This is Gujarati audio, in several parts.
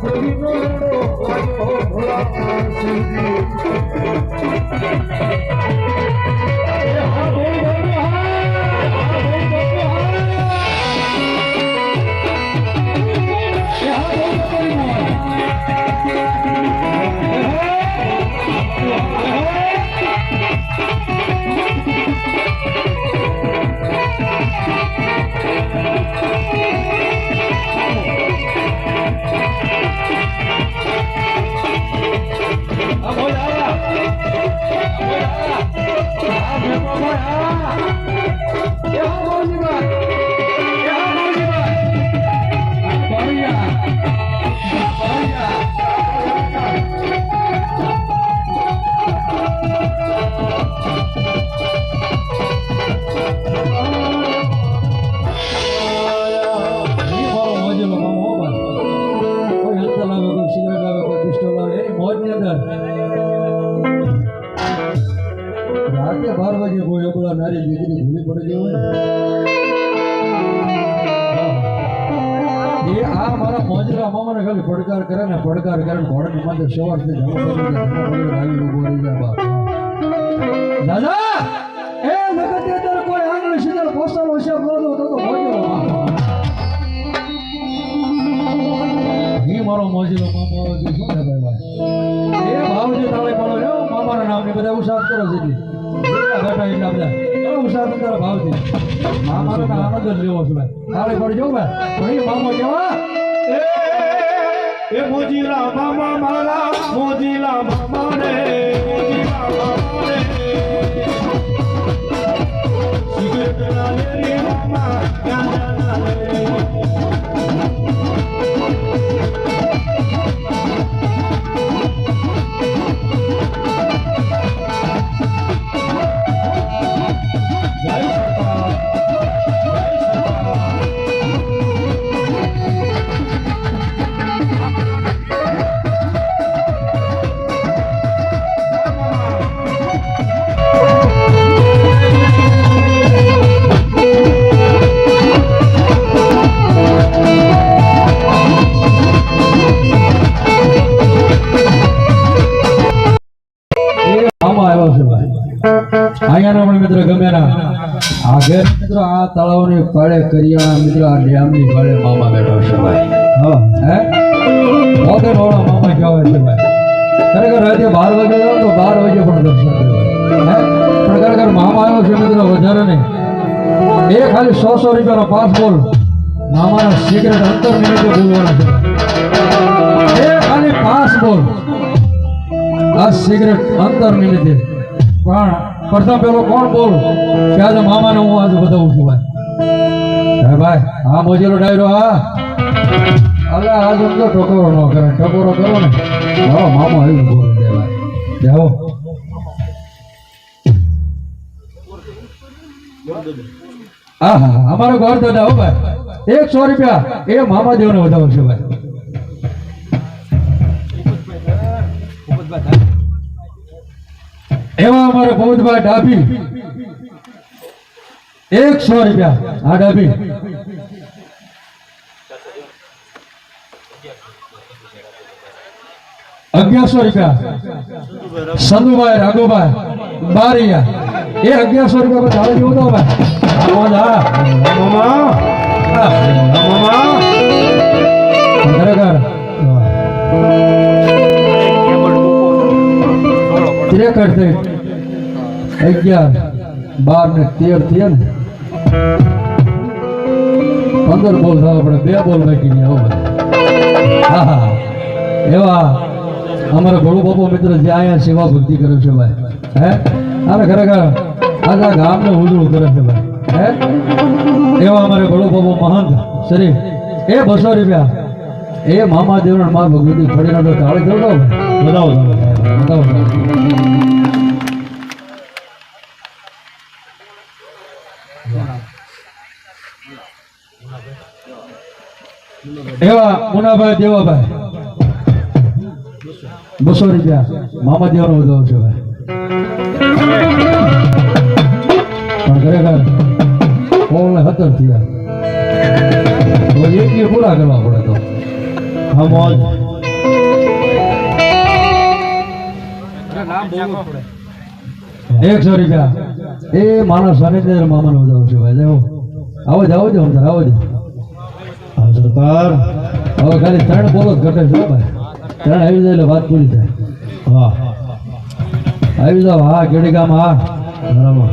કોઈ માથે સવારથી. દાદા, એ નગરની અંદર કોઈ આંગળી સીધા પોસ્ટલ હોશિયાર ન તો. મારો મોજીલો મામો એ ભાવજી મામાના નામની બધા ઉસાદ કરો છે બેઠા એટલા બધા? ભાવજી? આનંદ જ લેવો છે ભાઈ. તાળે પડજો ભાઈ, મામો કેવા? એ મોજીલા મામા મારા મોજીલા મામા મિત્ર ગમે ના આ ઘેર મિત્રો આ તળાવની પાળે કરિયાણા મિત્ર આ ડેમની પાળે મામા બેઠો છે ભાઈ. હા મોટે મોડા મામા કહેવાય છે ભાઈ. ખરેખર આજે બાર વાગે તો બાર વાગે પણ દર્શન હે? પણ ખરેખર મામા આવ્યો છે મિત્રો વધારે નહીં. એ ખાલી સો સો રૂપિયાનો પાસપોર્ટ મામાના સિગરેટ અંતર મિનિટે ભૂલવાના છે. એ ખાલી પાસપોર્ટ આ સિગરેટ અંતર મિનિટે પણ પ્રથમ પેલો કોણ બોલ? કે આજે મામાને હું આજે બતાવું છું ભાઈ. હે ભાઈ, આ મોજેલો ડાયરો હા અલે, આ જો તો ટકોરો ન કરે ટકોરો કરો ને. હા, મામો આવી બોલ દે ભાઈ. જાઓ. હા હા અમારો ઘર દાદા હો ભાઈ. એકસો રૂપિયા એ મામા દેવને વધાવો છે ભાઈ. એવા અમારે બૌદ્ધભાઈ ડાભી એકસો રૂપિયા આ ડાભી અગિયારસો રૂપિયા સંધુભાઈ રાઘુભાઈ બારિયા એ અગિયારસો રૂપિયા પર ચાલે જેવું તો ભાઈ આવો જા. મામા હા. મામા ખરેખર ત્રેકડ થઈ અગિયાર, બાર ને તેર થયા ને. પંદર બોલ થવા પડે, બે બોલ બાકી ગયા. હા હા એવા અમારા ગોળુ બાપુ મિત્ર જે અહીંયા સેવા ભક્તિ કરે છે, ભાઈ. હે? અરે ખરેખર આખા ગામને ઉજળું કરે છે, ભાઈ. હે? એવા અમારે ગોળુ બાપુ મહંત શરીફ એ બસો રૂપિયા એ મામા દેવણ મા ભગવતી ફળીનો તાળી દો બતાવો બતાવો. એવા મુનાભાઈ દેવાભાઈ. બસો રૂપિયા મામા દેવાનો વધારો છે ભાઈ. પણ ખરેખર ઓળને સત્તર થયા. તો એક ઈ પૂરા કરવા પડે તો. હા મોજ એકસો રૂપિયા એ માણસ સ્વાનિધ્ય મામાનો વધારો છે ભાઈ. આવો જ આવો જ આવો જ. હા સરકાર હવે ખાલી ત્રણ બોલો ઘટે છે ત્રણ આવી જાય એટલે વાત પૂરી થાય. વાહ આવી જાવ હા કેડી ગામ હા. બરાબર.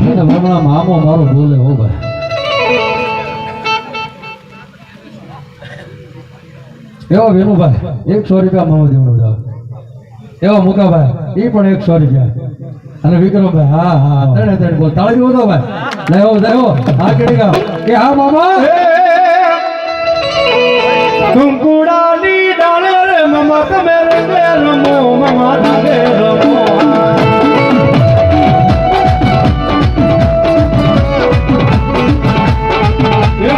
હમણાં મામો મારો બોલે, હો ભાઈ. એવો વેનુભાઈ, એકસો રૂપિયા મામો દેવડો જાવ એવો મુકાભાઈ એ પણ એકસો રૂપિયા. અને વિક્રમભાઈ, હા હા ત્રણે ત્રણ બોલ. તાળી બોલો ભાઈ. લેવો લેવો હા કેડી ગામ કે હા, મામા. કુંકુડાની ડાળે રે મમા તમે રંગે રમો મમા ડાળે રમો. એ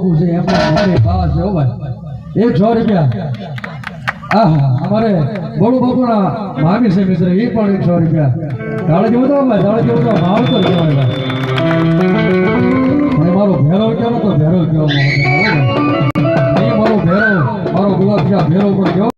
બાપુ છે એમને ભાવ છે ઓ ભાઈ. એક સો રૂપિયા. એ પણ એક સો રૂપિયા. તાળે જેવું તો ભાઈ? ભાઈ, મારો ભેરો કહેવો તો ભેરો કહેવામાં આવે મારો ભેરો, મારો ગુલાબ શાહ ભેરો પણ કહેવો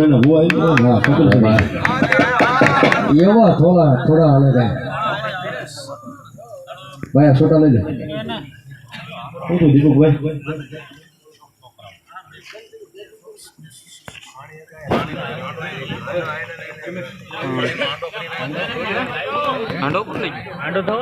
ના બોલાને ને હું આવી ના કપિલ એવા થોડા થોડા હાલે કાંઈ ભાઈ આ છોટા લઈ લે શું થયું દીપકભાઈ આંડો પણ નહીં આંડો